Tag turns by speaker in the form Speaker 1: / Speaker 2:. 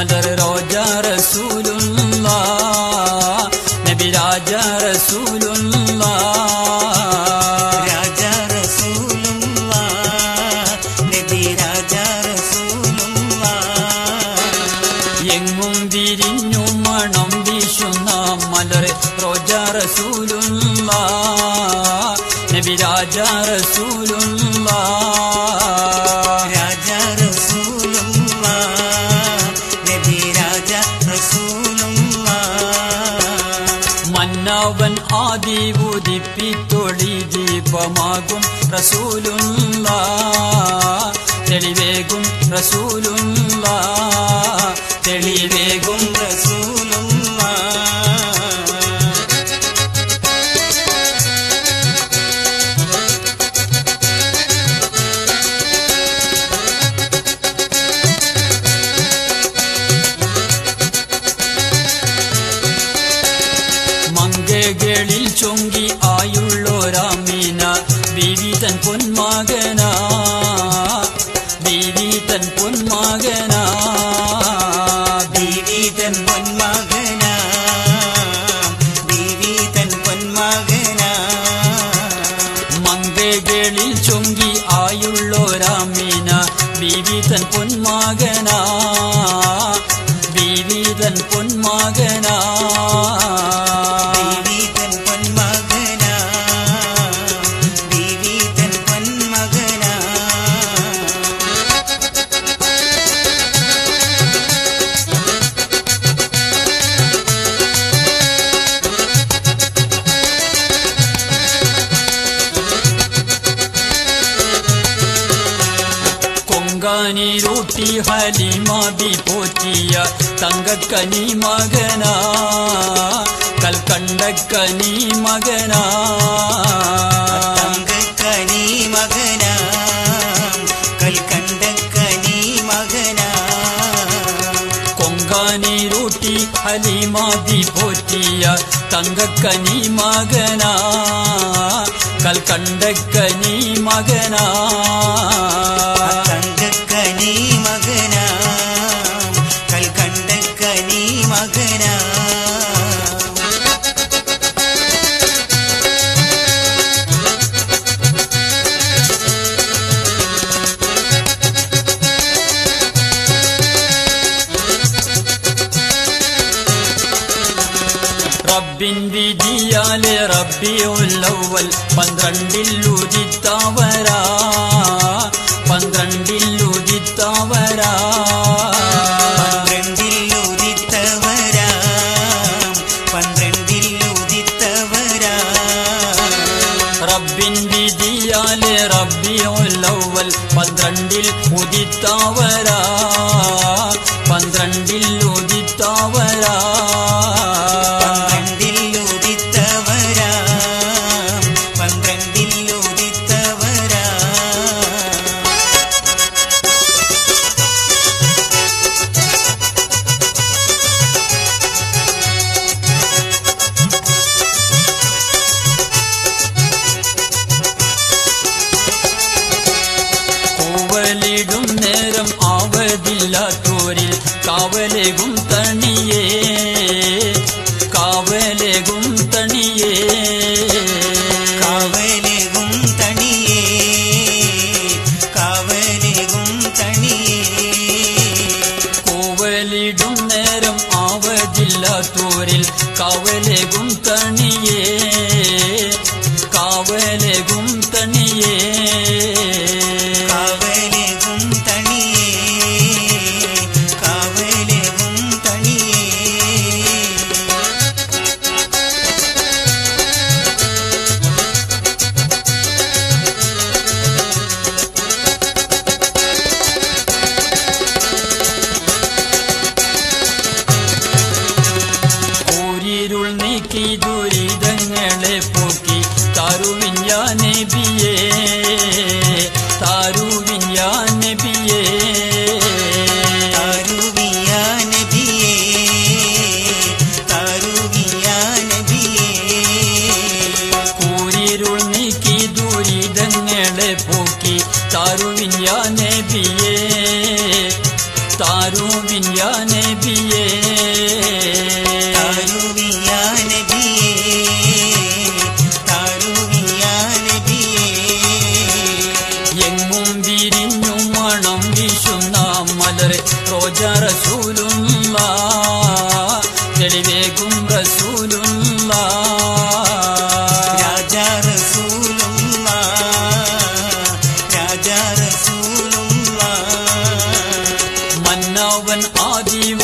Speaker 1: മലർ റോജ റസൂലുള്ള നബി രാജ റസൂലുള്ള.
Speaker 2: രാജ റസൂലുള്ള നബി രാജ റസൂലുള്ള.
Speaker 1: എങ്ങും വിരിഞ്ഞു മണം വീശുന്ന മലർ റോജ റസൂലുള്ള നബി രാജ റസൂലുള്ള. ആദി ഉദിപ്പിത്തൊളി ദീപമാകും റസൂലുള്ള തെളിവേകും റസൂലുള്ള തെളിവേകും മങ്കകളിൽ ചൊങ്കി ആയുള്ളോരാമീന. വിവിധൻ ബീവി തൻ പൊന്മകനാ.
Speaker 2: ബീവി തൻ പൊന്മകന. ബീവി തൻ പൊന്മകന.
Speaker 1: മങ്കകളിൽ ചൊങ്കി ആയുള്ളോരാമീന. പൊന്മകനാ പൊന്മകനാ.
Speaker 2: ബീവി തൻ പൊന്മകന.
Speaker 1: കൊങ്കാനിരൂട്ടി ഹലിമാബി പോറ്റിയ തങ്കക്കനി മകനാ കൽക്കണ്ടക്കനി മകനാ
Speaker 2: തങ്കക്കനി മകന കൽക്കണ്ടക്കനി മകന
Speaker 1: കൊങ്കാനിരൂട്ടി ഹലിമാബി പോറ്റിയ തങ്കക്കനി മകനാ കൽക്കണ്ടക്കനി മകനാ
Speaker 2: തങ്കക്കനി മകന. കൽക്കണ്ടക്കനി മകന.
Speaker 1: റബ്ബിൻ വിധിയാലെ റബ്ബിയുള്ളവൽ പന്ത്രണ്ടിൽ ഉദിത്തവരാ. പന്ത്രണ്ടിൽ ഉദിത്തവരാ
Speaker 2: പന്ത്രണ്ടിൽ ഉദിത്തവരാ
Speaker 1: റബ്ബിൻ വിധിയാലെ റബ്ബിയുള്ളവൽ പന്ത്രണ്ടിൽ ഉദിത്തവരാ. പന്ത്രണ്ടിൽ
Speaker 2: காவலேகும் தனியே
Speaker 1: காவலேகும் தனியே. காவலேகும் தனியே காவலேகும் தனியே. கோவலிடும்
Speaker 2: நேரம் ஆவதில்லா தோரில் காவலேகும்
Speaker 1: தனியே காவலேகும் தனியே. താരുവിയാ നബിയേ താരുവിയാ നബിയേ
Speaker 2: താരുവിയാ നബിയേ താരുവിയാ നബിയേ
Speaker 1: കൂരിരുൾ
Speaker 3: നീക്കി ദുരിതങ്ങളെ പോക്കി
Speaker 1: താരുവിയാ നബിയേ താരുവിയാ നബിയേ
Speaker 3: വഴിവേകും റസൂലുള്ള. രാജാ റസൂലുള്ള. രാജാ റസൂലുള്ള. മന്നാവൻ ആദീവ